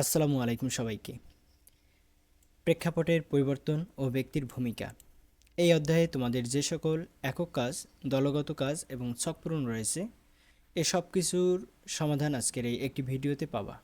আসসালামু আলাইকুম সবাইকে। প্রেক্ষাপটের পরিবর্তন ও ব্যক্তির ভূমিকা। এই অধ্যায়ে তোমাদের যে সকল একক কাজ, দলগত কাজ এবং ছক পূরণ রয়েছে, এ সব কিছুর সমাধান আজকের এই একটি ভিডিওতে পাবা।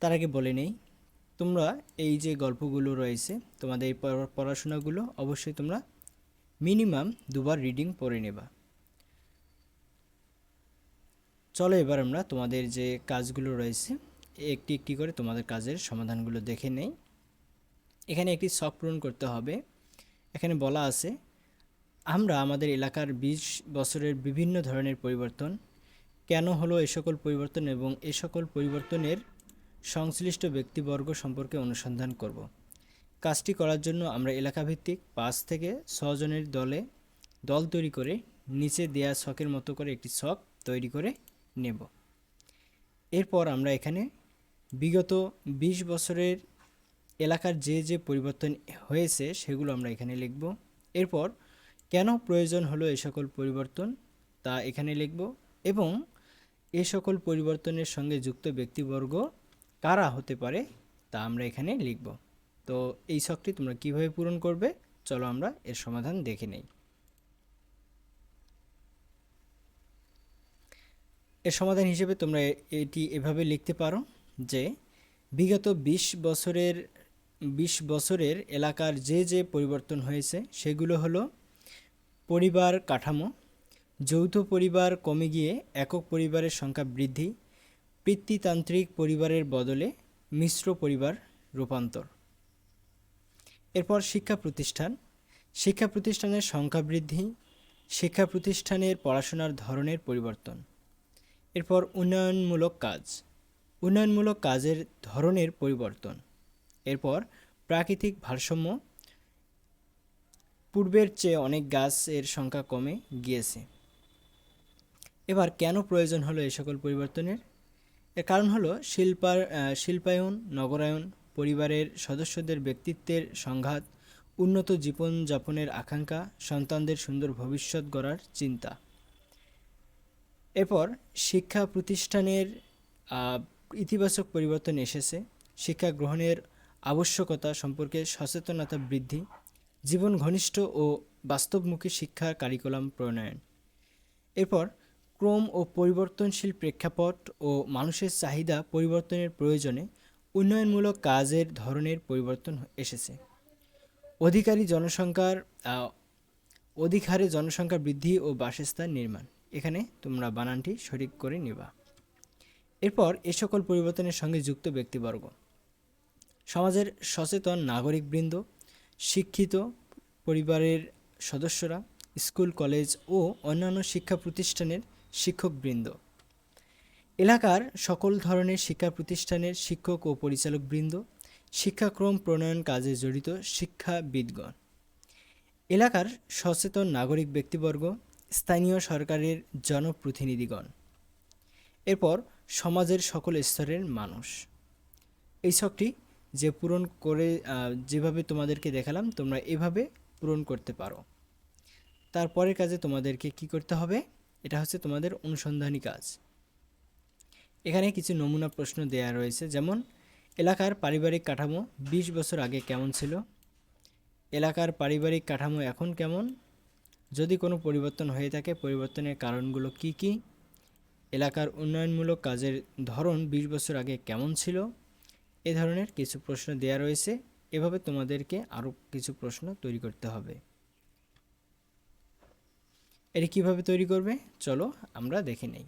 তার আগে বলে নেই, তোমরা এই যে গল্পগুলো রয়েছে, তোমাদের এই পড়াশোনাগুলো অবশ্যই তোমরা মিনিমাম দুবার রিডিং পড়ে নেবা। চলো এবার আমরা তোমাদের যে কাজগুলো রয়েছে একটি একটি করে তোমাদের কাজের সমাধানগুলো দেখে নেই। এখানে একটি শখ পূরণ করতে হবে। এখানে বলা আছে, আমরা আমাদের এলাকার বিশ বছরের বিভিন্ন ধরনের পরিবর্তন, কেন হলো এ সকল পরিবর্তন এবং এ সকল পরিবর্তনের সংশ্লিষ্ট ব্যক্তিবর্গ সম্পর্কে অনুসন্ধান করব। কাজটি করার জন্য আমরা এলাকাভিত্তিক পাঁচ থেকে ছজনের দলে দল তৈরি করে নিচে দেয়া শখের মতো করে একটি শখ তৈরি করে নেব। এরপর আমরা এখানে বিগত ২০ বছরের এলাকার যে যে পরিবর্তন হয়েছে সেগুলো আমরা এখানে লিখব। এরপর কেন প্রয়োজন হলো এ সকল পরিবর্তন তা এখানে লিখব এবং এ সকল পরিবর্তনের সঙ্গে যুক্ত ব্যক্তিবর্গ কারা হতে পারে তা আমরা এখানে লিখব। তো এই ছকটি তোমরা কীভাবে পূরণ করবে চলো আমরা এর সমাধান দেখে নেই। এর সমাধান হিসেবে তোমরা এটি এভাবে লিখতে পারো। যে বিগত ২০ বছরের ২০ বছরের এলাকার যে যে পরিবর্তন হয়েছে সেগুলো হলো পরিবার কাঠামো, যৌথ পরিবার কমে গিয়ে একক পরিবারের সংখ্যা বৃদ্ধি, পিতৃতান্ত্রিক পরিবারের বদলে মিশ্র পরিবার রূপান্তর। এরপর শিক্ষা প্রতিষ্ঠান, শিক্ষা প্রতিষ্ঠানের সংখ্যা বৃদ্ধি, শিক্ষা প্রতিষ্ঠানের পড়াশোনার ধরনের পরিবর্তন। এরপর উন্নয়নমূলক কাজ। উন্নয়নমূলক কাজের ধরনের পরিবর্তন। এরপর প্রাকৃতিক ভারসাম্য। পূর্বের চেয়ে অনেক গাছের সংখ্যা কমে গিয়েছে। এবার কেন প্রয়োজন হলো এই সকল পরিবর্তনের? এর কারণ হলো শিল্পার শিল্পায়ন, নগরায়ন, পরিবারের সদস্যদের ব্যক্তিত্বের সংঘাত, উন্নত জীবনযাপনের আকাঙ্ক্ষা, সন্তানদের সুন্দর ভবিষ্যৎ গড়ার চিন্তা। এরপর শিক্ষা প্রতিষ্ঠানের ইতিবাচক পরিবর্তন এসেছে। শিক্ষা গ্রহণের আবশ্যকতা সম্পর্কে সচেতনতা বৃদ্ধি জীবন ঘনিষ্ঠ ও বাস্তবমুখী শিক্ষা কারিকুলাম প্রণয়ন। এরপর ক্রম ও পরিবর্তনশীল প্রেক্ষাপট ও মানুষের চাহিদা পরিবর্তনের প্রয়োজনে উন্নয়নমূলক কাজের ধরনের পরিবর্তন এসেছে। অধিকারী জনসংখ্যার আহ, অধিক হারে জনসংখ্যা বৃদ্ধি ও বাসস্থান নির্মাণ। এখানে তোমরা বানানটি সঠিক করে নেবা। এরপর এ সকল পরিবর্তনের সঙ্গে যুক্ত ব্যক্তিবর্গ। সমাজের সচেতন নাগরিকবৃন্দ, শিক্ষিত পরিবারের সদস্যরা, স্কুল, কলেজ ও অন্যান্য শিক্ষা প্রতিষ্ঠানের শিক্ষকবৃন্দ। এলাকার সকল ধরনের শিক্ষা প্রতিষ্ঠানের শিক্ষক ও পরিচালকবৃন্দ, শিক্ষাক্রম প্রণয়ন কাজে জড়িত শিক্ষাবিদগণ। এলাকার সচেতন নাগরিক ব্যক্তিবর্গ, স্থানীয় সরকারের জনপ্রতিনিধিগণ। এরপর সমাজের সকল স্তরের মানুষ। এই ছকটি যে পূরণ করে যেভাবে তোমাদেরকে দেখালাম, তোমরা এভাবে পূরণ করতে পারো। তারপরের কাজে তোমাদেরকে কি করতে হবে? এটা হচ্ছে তোমাদের অনুসন্ধানী কাজ। এখানে কিছু নমুনা প্রশ্ন দেয়া রয়েছে, যেমন, এলাকার পারিবারিক কাঠামো ২০ বছর আগে কেমন ছিল? এলাকার পারিবারিক কাঠামো এখন কেমন? যদি কোনো পরিবর্তন হয়ে থাকে, পরিবর্তনের কারণগুলো কি কি? এলাকার উন্নয়নমূলক কাজের ধরন ২০ বছর আগে কেমন ছিল? এ ধরনের কিছু প্রশ্ন দেয়া রয়েছে। এভাবে তোমাদেরকে আরও কিছু প্রশ্ন তৈরি করতে হবে। এটি কীভাবে তৈরি করবে? চলো আমরা দেখে নেই।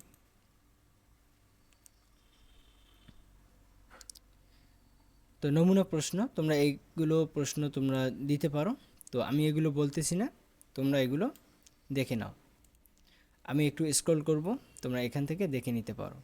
তো নমুনা প্রশ্ন, তোমরা এইগুলো প্রশ্ন তোমরা দিতে পারো। তো আমি এগুলো বলতেছি না, তোমরা এগুলো দেখে নাও। আমি একটু স্ক্রল করব। তোমরা এখান থেকে দেখে নিতে পারো।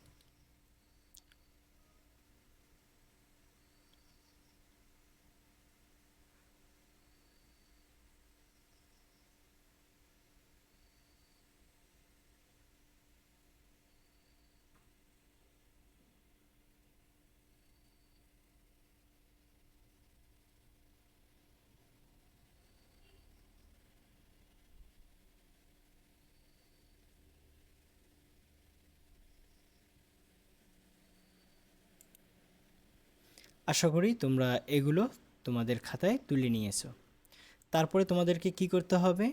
আশা করি তোমরা এগুলো তোমাদের খাতায় তুলে নিয়েছো। তারপরে তোমাদেরকে কি করতে হবে?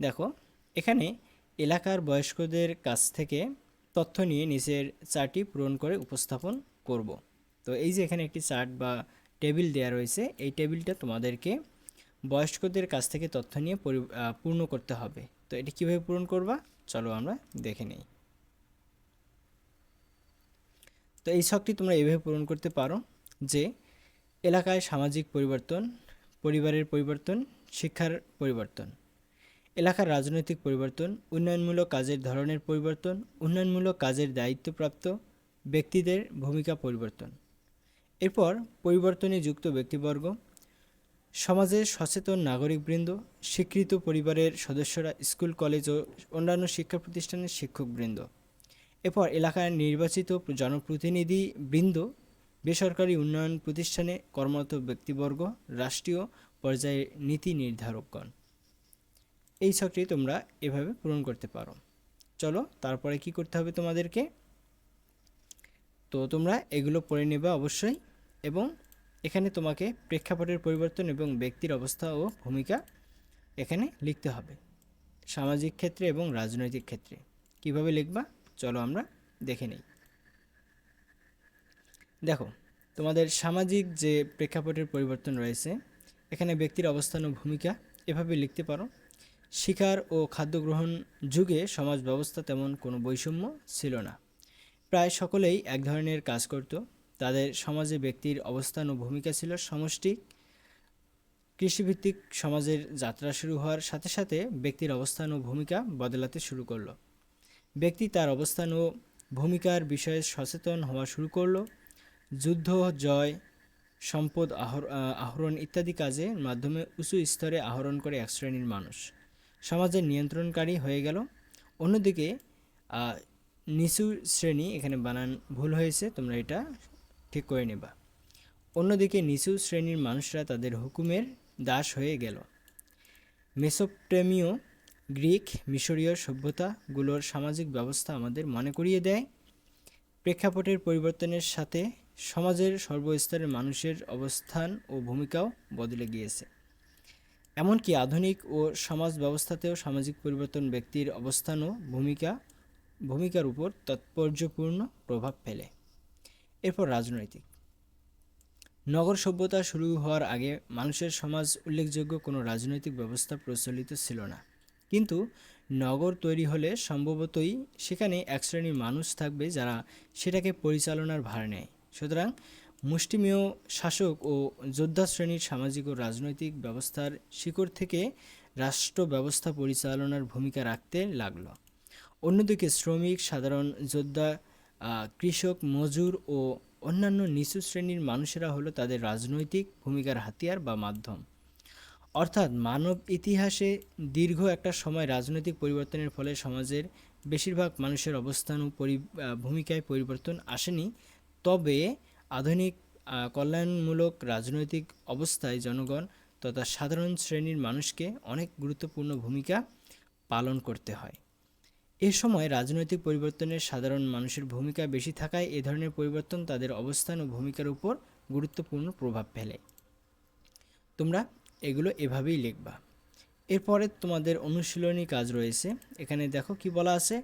দেখো, এখানে এলাকার বয়স্কদের কাছ থেকে তথ্য নিয়ে নিচের চার্টটি পূরণ করে উপস্থাপন করব। তো এই যে এখানে একটি চার্ট বা টেবিল দেওয়া রয়েছে, এই টেবিলটা তোমাদেরকে বয়স্কদের কাছ থেকে তথ্য নিয়ে পরি- পূর্ণ করতে হবে। তো এটি কীভাবে পূরণ করবা? চলো আমরা দেখে নেই। তো এই ছকটি তোমরা এভাবে পূরণ করতে পারো। যে এলাকায় সামাজিক পরিবর্তন, পরিবারের পরিবর্তন, শিক্ষার পরিবর্তন, এলাকার রাজনৈতিক পরিবর্তন, উন্নয়নমূলক কাজের ধরনের পরিবর্তন, উন্নয়নমূলক কাজের দায়িত্বপ্রাপ্ত ব্যক্তিদের ভূমিকা পরিবর্তন। এরপর পরিবর্তনে যুক্ত ব্যক্তিবর্গ সমাজের সচেতন নাগরিকবৃন্দ, স্বীকৃত পরিবারের সদস্যরা, স্কুল, কলেজ ও অন্যান্য শিক্ষা প্রতিষ্ঠানের শিক্ষকবৃন্দ। এরপর এলাকার নির্বাচিত জনপ্রতিনিধি বৃন্দ বেসরকারি উন্নয়ন প্রতিষ্ঠানে কর্মরত ব্যক্তিবর্গ, রাষ্ট্রীয় পর্যায়ে নীতি নির্ধারকগণ। এই ছকটি তোমরা এভাবে পূরণ করতে পারো। চলো, তারপরে কি করতে হবে তোমাদেরকে? তো তোমরা এগুলো পড়ে নেবে অবশ্যই এবং এখানে তোমাকে প্রেক্ষাপটের পরিবর্তন এবং ব্যক্তির অবস্থা ও ভূমিকা এখানে লিখতে হবে। সামাজিক ক্ষেত্রে এবং রাজনৈতিক ক্ষেত্রে। কীভাবে লিখবা? চলো আমরা দেখে নেই। দেখো, তোমাদের সামাজিক যে প্রেক্ষাপটের পরিবর্তন রয়েছে, এখানে ব্যক্তির অবস্থান ও ভূমিকা এভাবে লিখতে পারো। শিকার ও খাদ্য গ্রহণ যুগে সমাজ ব্যবস্থা তেমন কোনো বৈষম্য ছিল না। প্রায় সকলেই এক ধরনের কাজ করত। তাদের সমাজে ব্যক্তির অবস্থান ও ভূমিকা ছিল সমষ্টি। কৃষিভিত্তিক সমাজের যাত্রা শুরু হওয়ার সাথে সাথে ব্যক্তির অবস্থান ও ভূমিকা বদলাতে শুরু করল। ব্যক্তি তার অবস্থান ও ভূমিকার বিষয়ে সচেতন হওয়া শুরু করল। যুদ্ধ, জয়, সম্পদ, আহর আহরণ ইত্যাদি কাজের মাধ্যমে উঁচু স্তরে আহরণ করে এক শ্রেণির মানুষ। সমাজের নিয়ন্ত্রণকারী হয়ে গেল। অন্যদিকে নিচু শ্রেণি এখানে বানান ভুল হয়েছে, তোমরা এটা ঠিক করে নেবা। অন্যদিকে, নিচু শ্রেণির মানুষরা তাদের হুকুমের দাস হয়ে গেল। মেসোপটেমীয়, গ্রিক, মিশরীয় সভ্যতাগুলোর সামাজিক ব্যবস্থা আমাদের মনে করিয়ে দেয়। প্রেক্ষাপটের পরিবর্তনের সাথে সমাজের সর্বস্তরের মানুষের অবস্থান ও ভূমিকাও বদলে গিয়েছে। এমনকি আধুনিক ও সমাজ ব্যবস্থাতেও সামাজিক পরিবর্তন ব্যক্তির অবস্থান ও ভূমিকা, ভূমিকার উপর তাৎপর্যপূর্ণ প্রভাব ফেলে। এরপর রাজনৈতিক। নগর সভ্যতা শুরু হওয়ার আগে মানুষের সমাজ উল্লেখযোগ্য কোনো রাজনৈতিক ব্যবস্থা প্রচলিত ছিল না। কিন্তু নগর তৈরি হলে সম্ভবতই সেখানে এক শ্রেণির মানুষ থাকবে যারা সেটাকে পরিচালনার ভার নেয়। সুতরাং মুষ্টিমেয় শাসক ও যোদ্ধা শ্রেণির সামাজিক ও রাজনৈতিক ব্যবস্থার শিকড় থেকে রাষ্ট্র ব্যবস্থা পরিচালনার ভূমিকা রাখতে লাগল। অন্যদিকে শ্রমিক, সাধারণ যোদ্ধা কৃষক, মজুর ও অন্যান্য নিচু শ্রেণির মানুষেরা হলো তাদের রাজনৈতিক ভূমিকার হাতিয়ার বা মাধ্যম। অর্থাৎ মানব ইতিহাসে দীর্ঘ একটা সময় রাজনৈতিক পরিবর্তনের ফলে সমাজের বেশিরভাগ মানুষের অবস্থান ও ভূমিকায় পরিবর্তন আসেনি। তবে আধুনিক কল্যাণমূলক রাজনৈতিক অবস্থায় জনগণ তথা সাধারণ শ্রেণির মানুষকে অনেক গুরুত্বপূর্ণ ভূমিকা পালন করতে হয়। এ সময় রাজনৈতিক পরিবর্তনের সাধারণ মানুষের ভূমিকা বেশি থাকায় এ ধরনের পরিবর্তন তাদের অবস্থান ও ভূমিকার উপর গুরুত্বপূর্ণ প্রভাব ফেলে। তোমরা এগুলো এভাবেই লিখবা। এরপরে তোমাদের অনুশীলনী কাজ রয়েছে। এখানে দেখো কি বলা আছে?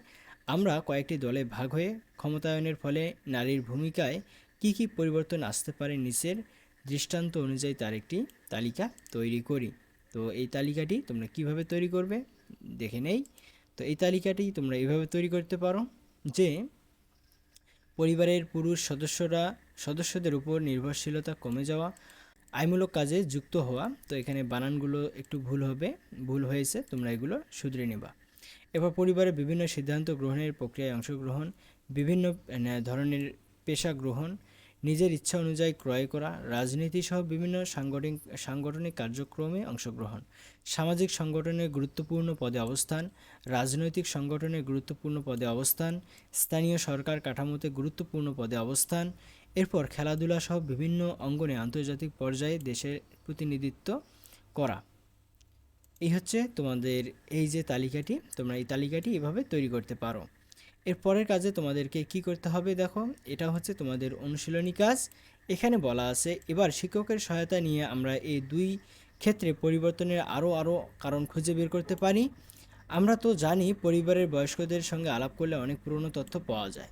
আমরা কয়েকটি দলে ভাগ হয়ে ক্ষমতায়নের ফলে নারীর ভূমিকায় কি কি পরিবর্তন আসতে পারে নিচের দৃষ্টান্ত অনুযায়ী তার একটি তালিকা তৈরি করি। তো এই তালিকাটি তোমরা কীভাবে তৈরি করবে দেখে নেই। তো এই তালিকাটি তোমরা এইভাবে তৈরি করতে পারো যে পরিবারের পুরুষ সদস্যরা, সদস্যদের উপর নির্ভরশীলতা কমে যাওয়া আইমূলক কাজে যুক্ত হওয়া। তো এখানে বানানগুলো একটু ভুল হবে, ভুল হয়েছে, তোমরা এগুলো শুধরে নেবা। এবার পরিবারের বিভিন্ন সিদ্ধান্ত গ্রহণের প্রক্রিয়ায় অংশগ্রহণ, বিভিন্ন ধরনের পেশা গ্রহণ, নিজের ইচ্ছা অনুযায়ী ক্রয় করা, রাজনীতি সহ বিভিন্ন সাংগঠনিক সাংগঠনিক কার্যক্রমে অংশগ্রহণ, সামাজিক সংগঠনের গুরুত্বপূর্ণ পদে অবস্থান, রাজনৈতিক সংগঠনের গুরুত্বপূর্ণ পদে অবস্থান, স্থানীয় সরকার কাঠামোতে গুরুত্বপূর্ণ পদে অবস্থান, এরপর খেলাধুলা সহ বিভিন্ন অঙ্গনে আন্তর্জাতিক পর্যায়ে দেশের প্রতিনিধিত্ব করা। এই হচ্ছে তোমাদের এই যে তালিকাটি, তোমরা এই তালিকাটি এভাবে তৈরি করতে পারো। এর পরের কাজে তোমাদেরকে কি করতে হবে দেখো, এটা হচ্ছে তোমাদের অনুশীলনী কাজ। এখানে বলা আছে, এবার শিক্ষকের সহায়তা নিয়ে আমরা এই দুই ক্ষেত্রে পরিবর্তনের আরও আরও কারণ খুঁজে বের করতে পারি। আমরা তো জানি পরিবারের বয়স্কদের সঙ্গে আলাপ করলে অনেক পুরনো তথ্য পাওয়া যায়।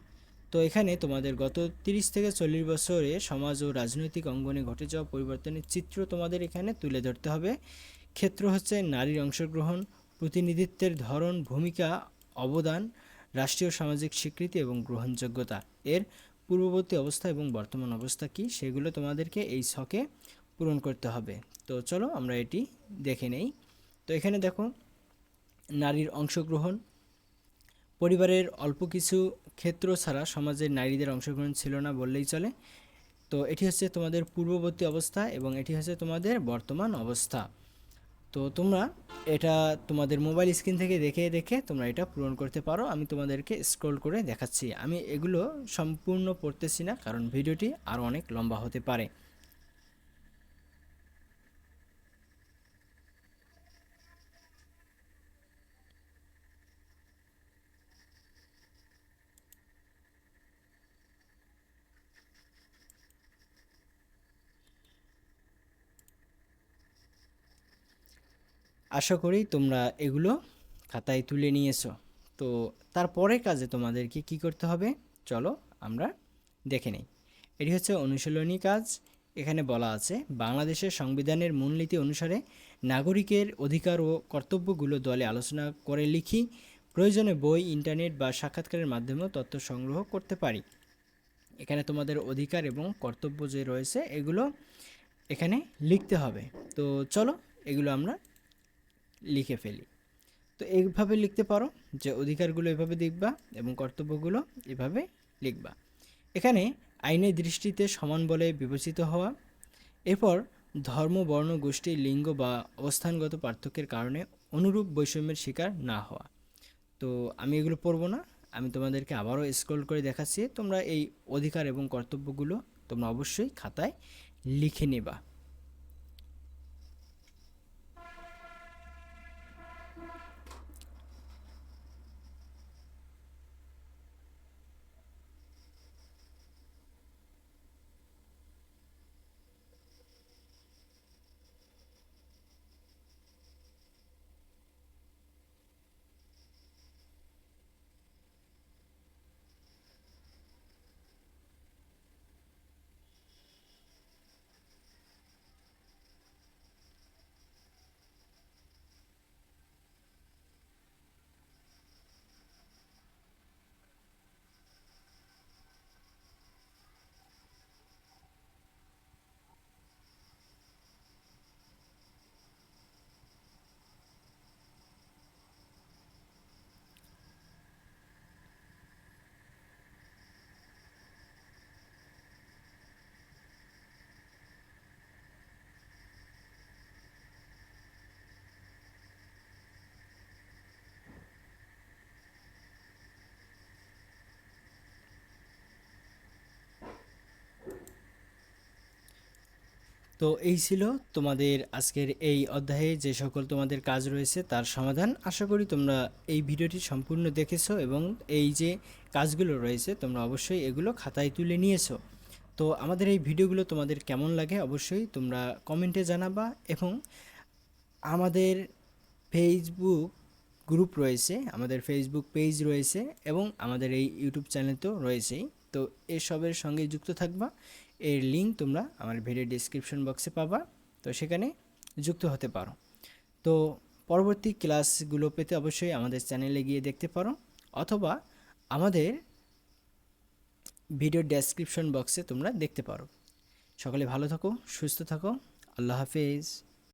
তো এখানে তোমাদের গত তিরিশ থেকে চল্লিশ বছরে সমাজ ও রাজনৈতিক অঙ্গনে ঘটে যাওয়া পরিবর্তনের চিত্র তোমাদের এখানে তুলে ধরতে হবে। ক্ষেত্র হচ্ছে নারীর অংশগ্রহণ, প্রতিনিধিত্বের ধরন, ভূমিকা, অবদান, রাষ্ট্রীয় সামাজিক স্বীকৃতি এবং গ্রহণযোগ্যতা। এর পূর্ববর্তী অবস্থা এবং বর্তমান অবস্থা কি সেগুলো তোমাদেরকে এই ছকে পূরণ করতে হবে। তো চলো আমরা এটি দেখে নেই। তো এখানে দেখো, নারীর অংশগ্রহণ। পরিবারের অল্প কিছু ক্ষেত্র ছাড়া সমাজের নারীদের অংশগ্রহণ ছিল না বললেই চলে। তো এটি হচ্ছে তোমাদের পূর্ববর্তী অবস্থা এবং এটি হচ্ছে তোমাদের বর্তমান অবস্থা। তো তোমরা এটা তোমাদের মোবাইল স্ক্রিন থেকে দেখে দেখে তোমরা এটা পূরণ করতে পারো। আমি তোমাদেরকে স্ক্রল করে দেখাচ্ছি। আমি এগুলো সম্পূর্ণ পড়তেছি না, কারণ ভিডিওটি আরও অনেক লম্বা হতে পারে। আশা করি তোমরা এগুলো খাতায় তুলে নিয়েছো। তো তারপরে কাজে তোমাদেরকে কি করতে হবে? চলো আমরা দেখে নিই। এটি হচ্ছে অনুশীলনী কাজ। এখানে বলা আছে, বাংলাদেশের সংবিধানের মূলনীতি অনুসারে নাগরিকের অধিকার ও কর্তব্যগুলো দলে আলোচনা করে লিখি, প্রয়োজনে বই, ইন্টারনেট বা সাক্ষাৎকারের মাধ্যমেও তথ্য সংগ্রহ করতে পারি। এখানে তোমাদের অধিকার এবং কর্তব্য যে রয়েছে, এগুলো এখানে লিখতে হবে। তো চলো এগুলো আমরা লিখে ফেলি। তো এইভাবে লিখতে পারো যে অধিকারগুলো এভাবে দেখবা এবং কর্তব্যগুলো এভাবে লিখবা। এখানে আইনের দৃষ্টিতে সমান বলে বিবেচিত হওয়া, এরপর ধর্ম, বর্ণ, গোষ্ঠী, লিঙ্গ বা অবস্থানগত পার্থক্যের কারণে অনুরূপ বৈষম্যের শিকার না হওয়া। তো আমি এগুলো পড়ব না, আমি তোমাদেরকে আবারও স্ক্রল করে দেখাচ্ছি, তোমরা এই অধিকার এবং কর্তব্যগুলো তোমরা অবশ্যই খাতায় লিখে নেবা। তো এই ছিল তোমাদের আজকের এই অধ্যায়ে যে সকল তোমাদের কাজ রয়েছে তার সমাধান। আশা করি তোমরা এই ভিডিওটি সম্পূর্ণ দেখেছ এবং এই যে কাজগুলো রয়েছে তোমরা অবশ্যই এগুলো খাতায় তুলে নিয়েছো। তো আমাদের এই ভিডিওগুলো তোমাদের কেমন লাগে অবশ্যই তোমরা কমেন্টে জানাবা এবং আমাদের ফেসবুক গ্রুপ রয়েছে, আমাদের ফেসবুক পেজ রয়েছে এবং আমাদের এই ইউটিউব চ্যানেল তো রয়েছেই। তো এসবের সঙ্গে যুক্ত থাকবা। এর লিঙ্ক তোমরা আমার ভিডিও ডিসক্রিপশন বক্সে পাবা। তো সেখানে যুক্ত হতে পারো। তো পরবর্তী ক্লাসগুলো পেতে অবশ্যই আমাদের চ্যানেলে গিয়ে দেখতে পারো। অথবা আমাদের ভিডিও ডেসক্রিপশন বক্সে তোমরা দেখতে পারো। সকলে ভালো থাকো, সুস্থ থাকো। আল্লাহ হাফেজ।